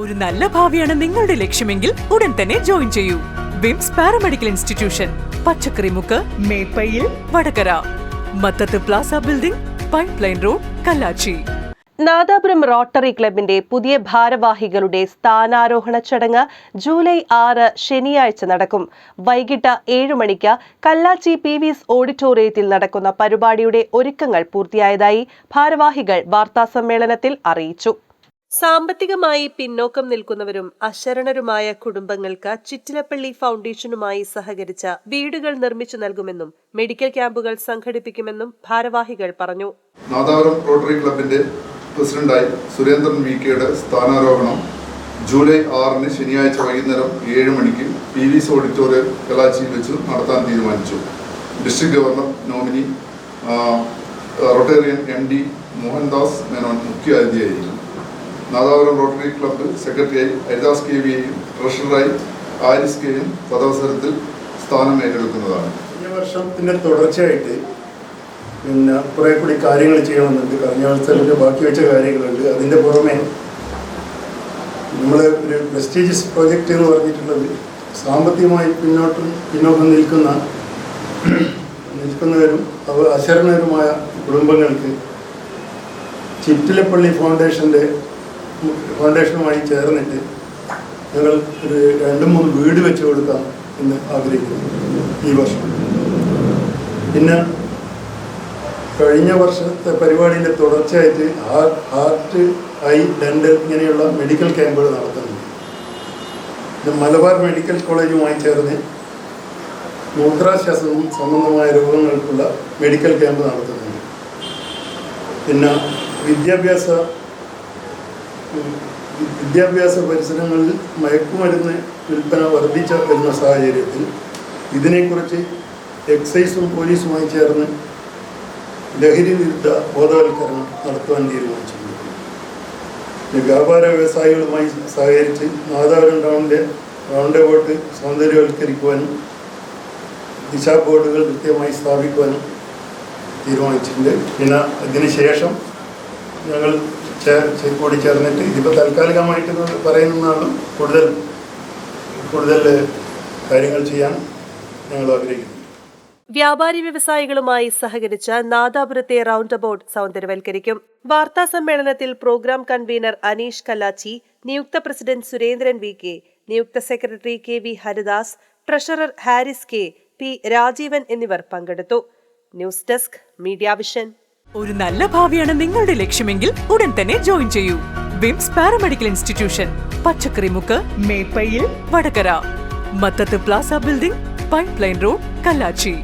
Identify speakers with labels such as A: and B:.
A: ഒരു നല്ല ഭാവിയാണ് നിങ്ങളുടെ ലക്ഷ്യമെങ്കിൽ ഉടൻ തന്നെ ജോയിൻ ചെയ്യൂ. വിംസ് paramedical institution Pachakkarimukku Meppayil Vadakara. Mathath plaza building pipeline road Kallachi.
B: Nadapuram rotary ക്ലബിന്റെ പുതിയ ഭാരവാഹികളുടെ സ്ഥാനാരോഹണ ചടങ്ങ് ജൂലൈ ആറ് ശനിയാഴ്ച നടക്കും. വൈകിട്ട് ഏഴു മണിക്ക് കല്ലാച്ചി പി വിസ് ഓഡിറ്റോറിയത്തിൽ നടക്കുന്ന പരിപാടിയുടെ ഒരുക്കങ്ങൾ പൂർത്തിയായതായി ഭാരവാഹികൾ വാർത്താസമ്മേളനത്തിൽ അറിയിച്ചു. സാമ്പത്തികമായി പിന്നോക്കം നിൽക്കുന്നവരും അശരണരുമായ കുടുംബങ്ങൾക്ക് ചിറ്റിലപ്പള്ളി ഫൗണ്ടേഷനുമായി സഹകരിച്ച വീടുകൾ നിർമ്മിച്ചു നൽകുമെന്നും മെഡിക്കൽ ക്യാമ്പുകൾ സംഘടിപ്പിക്കുമെന്നും ഭാരവാഹികൾ പറഞ്ഞു.
C: നാദാപുരം റോട്ടറി ക്ലബിന്റെ പ്രസിഡന്റായി സുരേന്ദ്രൻ വി കെയുടെ സ്ഥാനാരോഹണം ജൂലൈ ആറിന് ശനിയാഴ്ച വൈകുന്നേരം ഏഴ് മണിക്ക് പി വി സി ഓഡിറ്റോറിയം കലാച്ചിയിൽ വെച്ച് നടത്താൻ തീരുമാനിച്ചു. District governor nominee Rotarian M D Mohandas Menon മുഖ്യ അതിഥിയായിരിക്കും നാദാപുരം റോട്ടറി ക്ലബ്ബ് സെക്രട്ടറിയായി ഹരിദാസ് കെ വിയെയും ട്രഷററായി ആരിസ് കെയും പദവസരത്തിൽ സ്ഥാനം ഏറ്റെടുക്കുന്നതാണ്.
D: കഴിഞ്ഞ വർഷത്തിന്റെ തുടർച്ചയായിട്ട് പിന്നെ കുറേ കൂടി കാര്യങ്ങൾ ചെയ്യണമെന്നുണ്ട്. കഴിഞ്ഞ വർഷത്തിന്റെ ബാക്കി വെച്ച കാര്യങ്ങളുണ്ട്. അതിന്റെ പുറമെ നമ്മൾ ഒരു പ്രസ്റ്റീജിയസ് പ്രോജക്റ്റ് എന്ന് പറഞ്ഞിട്ടുള്ളത് സാമ്പത്തികമായി പിന്നോട്ട് പിന്നോക്കം നിൽക്കുന്ന നിൽക്കുന്നവരും അവ അശരണരുമായ കുടുംബങ്ങൾക്ക് ചിറ്റിലപ്പള്ളി ഫൗണ്ടേഷന്റെ ഫൗണ്ടേഷനുമായി ചേർന്നിട്ട് ഞങ്ങൾ ഒരു രണ്ട് മൂന്ന് വീട് വെച്ച് കൊടുക്കാം എന്ന് ആഗ്രഹിക്കുന്നു ഈ വർഷം. പിന്നെ കഴിഞ്ഞ വർഷത്തെ പരിപാടിയിലെ തുടർച്ചയായിട്ട് ഹാർട്ട് ഐ രണ്ട് ഇങ്ങനെയുള്ള മെഡിക്കൽ ക്യാമ്പുകൾ നടത്തുന്നുണ്ട്. മലബാർ മെഡിക്കൽ കോളേജുമായി ചേർന്ന് മൂത്രാശ്വാസവും സംബന്ധമായ രോഗങ്ങൾക്കുള്ള മെഡിക്കൽ ക്യാമ്പ് നടത്തുന്നുണ്ട്. പിന്നെ വിദ്യാഭ്യാസ വിദ്യാഭ്യാസ പരിസരങ്ങളിൽ മയക്കുമരുന്ന് വിൽപ്പന വർദ്ധിച്ച വരുന്ന സാഹചര്യത്തിൽ ഇതിനെക്കുറിച്ച് എക്സൈസും പോലീസുമായി ചേർന്ന് ലഹരി വിരുദ്ധ ബോധവൽക്കരണം നടത്തുവാൻ തീരുമാനിച്ചിട്ടുണ്ട്. വ്യാപാര വ്യവസായികളുമായി സഹകരിച്ച് നാദാപുരം ടൗണിന്റെ റൗണ്ട് ബോട്ട് സൗന്ദര്യവൽക്കരിക്കുവാനും ദിശാ ബോർഡുകൾ കൃത്യമായി സ്ഥാപിക്കുവാനും തീരുമാനിച്ചിട്ടുണ്ട്. പിന്നെ ഇതിന് ശേഷം ഞങ്ങൾ കൂടി ചേർന്നിട്ട് ഇതിപ്പോൾ താൽക്കാലികമായിട്ട് പറയുന്നതാണ് കൂടുതൽ കൂടുതൽ കാര്യങ്ങൾ ചെയ്യാൻ ഞങ്ങൾ ആഗ്രഹിക്കുന്നു.
B: വ്യാപാരി വ്യവസായികളുമായി സഹകരിച്ച നാദാപുരത്തെ റൗണ്ട് അബൌട്ട് സൗന്ദര്യവൽക്കരിക്കും. വാർത്താ സമ്മേളനത്തിൽ പ്രോഗ്രാം കൺവീനർ അനീഷ് കലാച്ചി നിയുക്ത പ്രസിഡന്റ് സുരേന്ദ്രൻ വി കെ നിയുക്ത secretary K V Haridas treasurer Haris K P Rajeevan എന്നിവർ പങ്കെടുത്തു. News desk media vision.
A: ഒരു നല്ല ഭാവിയാണ് നിങ്ങളുടെ ലക്ഷ്യമെങ്കിൽ ഉടൻ തന്നെ ജോയിൻ ചെയ്യൂ. വിംസ് paramedical institution Pachakkarimukku Meppayil Vadakara. Mathath plaza building pipeline road Kallachi.